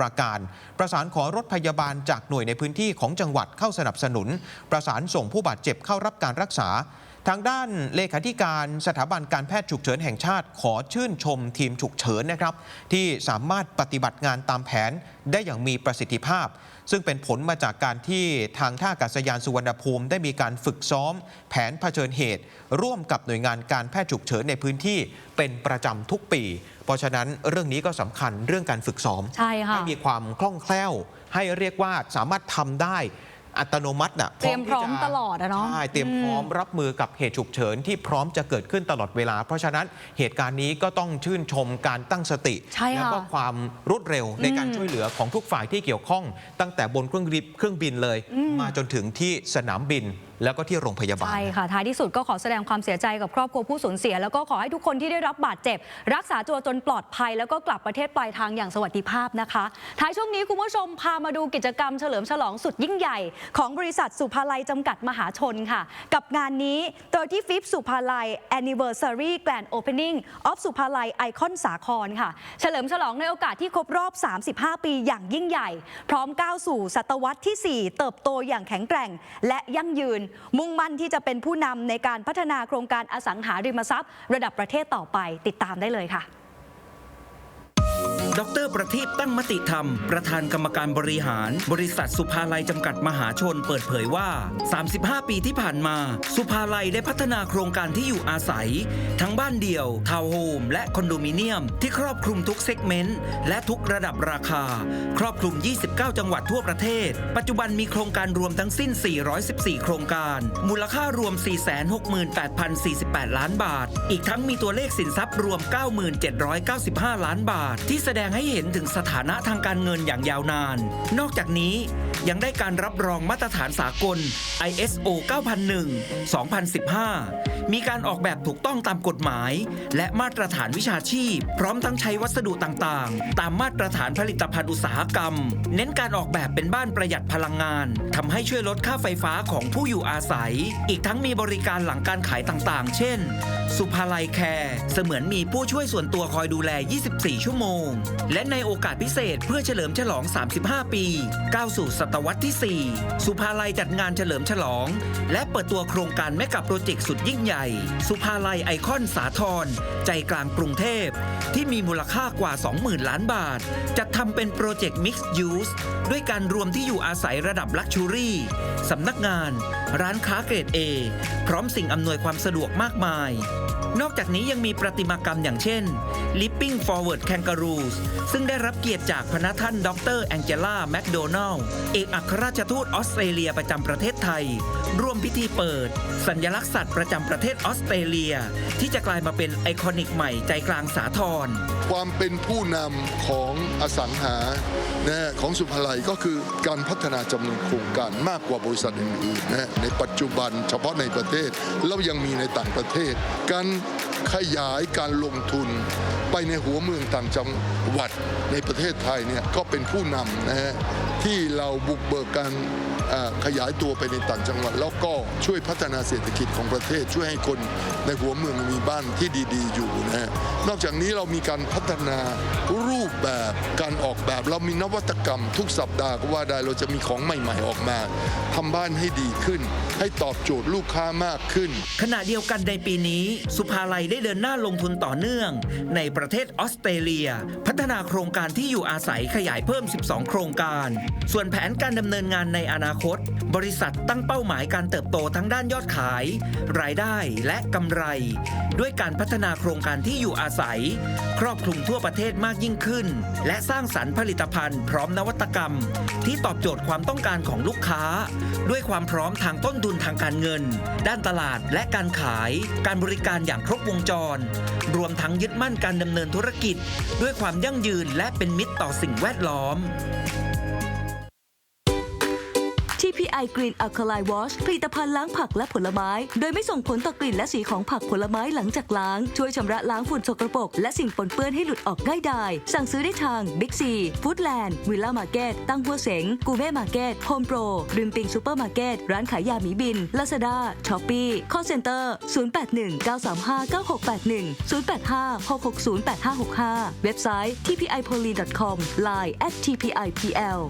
ประการ ประสานขอรถพยาบาลจากหน่วยในพื้นที่ของจังหวัดเข้าสนับสนุน ประสานส่งผู้บาดเจ็บเข้ารับการรักษา ทางด้านเลขาธิการสถาบันการแพทย์ฉุกเฉินแห่งชาติ ขอชื่นชมทีมฉุกเฉินนะครับ ที่สามารถปฏิบัติงานตามแผนได้อย่างมีประสิทธิภาพ ซึ่งเป็นผลมาจากการที่ทางท่าอากาศยานสุวรรณภูมิ ได้มีการฝึกซ้อม แผนเผชิญเหตุ ร่วมกับหน่วยงานการแพทย์ฉุกเฉินในพื้นที่เป็นประจำทุกปี เพราะฉะนั้นเรื่องนี้ก็สำคัญเรื่องการฝึกซ้อมใช่ค่ะให้มีความคล่องแคล่ว ให้เรียกว่าสามารถทำได้ อัตโนมัติน่ะเตรียมพร้อมที่จะตลอดอะเนาะใช่เตรียมพร้อมรับมือกับเหตุฉุกเฉินที่พร้อมจะเกิดขึ้นตลอดเวลา เพราะฉะนั้นเหตุการณ์นี้ก็ต้องชื่นชมการตั้งสติใช่ค่ะแล้วก็ความรวดเร็วในการอืมช่วยเหลือของทุกฝ่ายที่เกี่ยวข้อง ตั้งแต่บนเครื่องบินเครื่องบินเลย มาจนถึงที่สนามบินแล้วก็ที่โรงพยาบาล ใช่ค่ะ ท้ายที่สุดก็ขอแสดงความเสียใจกับครอบครัวผู้สูญเสีย แล้วก็ขอให้ทุกคนที่ได้รับบาดเจ็บ รักษาตัวจนปลอดภัย แล้วก็กลับประเทศปลายทางอย่างสวัสดิภาพนะคะ ท้ายช่วงนี้คุณผู้ชมพามาดูกิจกรรมเฉลิมฉลองสุดยิ่งใหญ่ ของบริษัทสุภาลัยจำกัดมหาชนค่ะ กับงานนี้ 35สุภาลัย Anniversary Grand Opening of สุภาลัยไอคอนสาครค่ะ เฉลิมฉลองในโอกาสที่ครบรอบ 35 ปีอย่างยิ่งใหญ่ พร้อมก้าวสู่ศตวรรษที่ 4 เติบโตอย่างแข็งแกร่ง และยั่งยืนมุ่งมั่นที่จะเป็นผู้นำในการพัฒนาโครงการอสังหาริมทรัพย์ ระดับประเทศต่อไปติดตามได้เลยค่ะ ดรประทีปตั้งมติธรรม ประธานกรรมการบริหาร บริษัทสุภาลัยจำกัดมหาชนเปิดเผยว่า 35 ปีที่ผ่านมา สุภาลัยได้พัฒนาโครงการที่อยู่อาศัย ทั้งบ้านเดี่ยว ทาวน์โฮม และคอนโดมิเนียม ที่ครอบคลุมทุกเซกเมนต์ และทุกระดับราคา ครอบคลุม 29 จังหวัดทั่วประเทศ ปัจจุบันมีโครงการรวมทั้งสิ้น 414 โครงการ มูลค่ารวม 468,048 ล้านบาท อีกทั้งมีตัวเลขสินทรัพย์รวม 9795 ล้านบาท ที่แสดงงให้เห็นถึงสถานะทางการเงินอย่างยาวนาน นอกจากนี้ยังได้การรับรองมาตรฐานสากล ISO 9001 2015 มีการออกแบบถูกต้องตามกฎหมาย และมาตรฐานวิชาชีพ พร้อมทั้งใช้วัสดุต่างๆ ตามมาตรฐานผลิตภัณฑ์อุตสาหกรรม เน้นการออกแบบเป็นบ้านประหยัดพลังงานทำให้ช่วยลดค่าไฟฟ้าของผู้อยู่อาศัย อีกทั้งมีบริการหลังการขายต่างๆ เช่น สุภาลัยแคร์เสมือนมีผู้ช่วยส่วนตัวคอยดูแล 24 ชั่วโมง และในโอกาสพิเศษเพื่อเฉลิมฉลอง 35 ปีก้าวสู่ศตวรรษที่ 4 สุภาลัยจัดงานเฉลิมฉลอง และเปิดตัวโครงการแมกะโปรเจกต์สุดยิ่งใหญ่สุภาลัยไอคอนสาทรใจกลางกรุงเทพ ที่มีมูลค่ากว่า 20,000 ล้านบาท จัดทำเป็นโปรเจกต์ Mixed Use ด้วยการรวมที่อยู่อาศัยระดับลักชูรี่สำนักงาน ร้านค้าเกรด A พร้อมสิ่งอำนวยความสะดวกมากมาย นอกจากนี้ยังมีประติมากรรมอย่างเช่น Leaping Forward Kangaroos ซึ่งได้รับเกียรติจากพระท่านดรแองเจล่าแมคโดนัลเอกอัครราชทูตออสเตรเลียประจำประเทศไทย ร่วมพิธีเปิด สัญลักษณ์สัตว์ประจำประเทศทศออสเตรเลีย ที่จะกลายมาเป็นไอคอนิกใหม่ใจกลางสาทรความเป็นผู้นำของอสังหานะของสุภาลัยก็คือการพัฒนาจำนวนโครงการมากกว่าบริษัทอื่นๆนะในปัจจุบันเฉพาะในประเทศแล้วยังมีในต่างประเทศ การขยายการลงทุนไปในหัวเมืองต่างจังหวัดในประเทศไทยเนี่ยก็เป็นผู้นำนะฮะที่เราบุกเบิกการ ขยายตัวไปในต่างจังหวัด แล้วก็ช่วยพัฒนาเศรษฐกิจของประเทศ ช่วยให้คนในหัวเมืองมีบ้านที่ดี ๆ อยู่นะฮะนอกจากนี้เรามีการพัฒนารูปแบบการออกแบบเรามีนวัตกรรม ทุกสัปดาห์ก็ว่าได้เราจะมีของใหม่ ๆ ออกมาทำบ้านให้ดีขึ้น ให้ตอบโจทย์ลูกค้ามากขึ้น ขณะเดียวกันในปีนี้ สุภาลัยได้เดินหน้าลงทุนต่อเนื่อง ในประเทศออสเตรเลีย พัฒนาโครงการที่อยู่อาศัยขยายเพิ่ม 12 โครงการ ส่วนแผนการดำเนินงานในอนาคต บริษัทตั้งเป้าหมายการเติบโตทั้งด้านยอดขาย รายได้และกำไร ด้วยการพัฒนาโครงการที่อยู่อาศัย ครอบคลุมทั่วประเทศมากยิ่งขึ้น และสร้างสรรค์ผลิตภัณฑ์พร้อมนวัตกรรม ที่ตอบโจทย์ความต้องการของลูกค้า ด้วยความพร้อมทางต้นทุนทางการเงิน ด้านตลาดและการขาย การบริการอย่างครบวงจร รวมทั้งยึดมั่นการดำเนินธุรกิจ ด้วยความยั่งยืนและเป็นมิตรต่อสิ่งแวดล้อม DI Green Alkaline Wash ผลิตภัณฑ์ล้างผักและผลไม้ โดยไม่ส่งผลต่อกลิ่นและสีของผักผลไม้หลังจากล้าง ช่วยชำระล้างฝุ่นสกปรกและสิ่งปนเปื้อนให้หลุดออกง่ายดายสั่งซื้อได้ทาง Big C Foodland Villa Market ตั้งหัวเสงกูเม่มาร์เก็ตโฮมโปรริมปิงซูเปอร์มาร์เก็ตร้านขายยาหมีบิน Lazada Shopee Call Center 0819359681 085-660-8565 เว็บไซต์ tpipoly.com Line at tpipl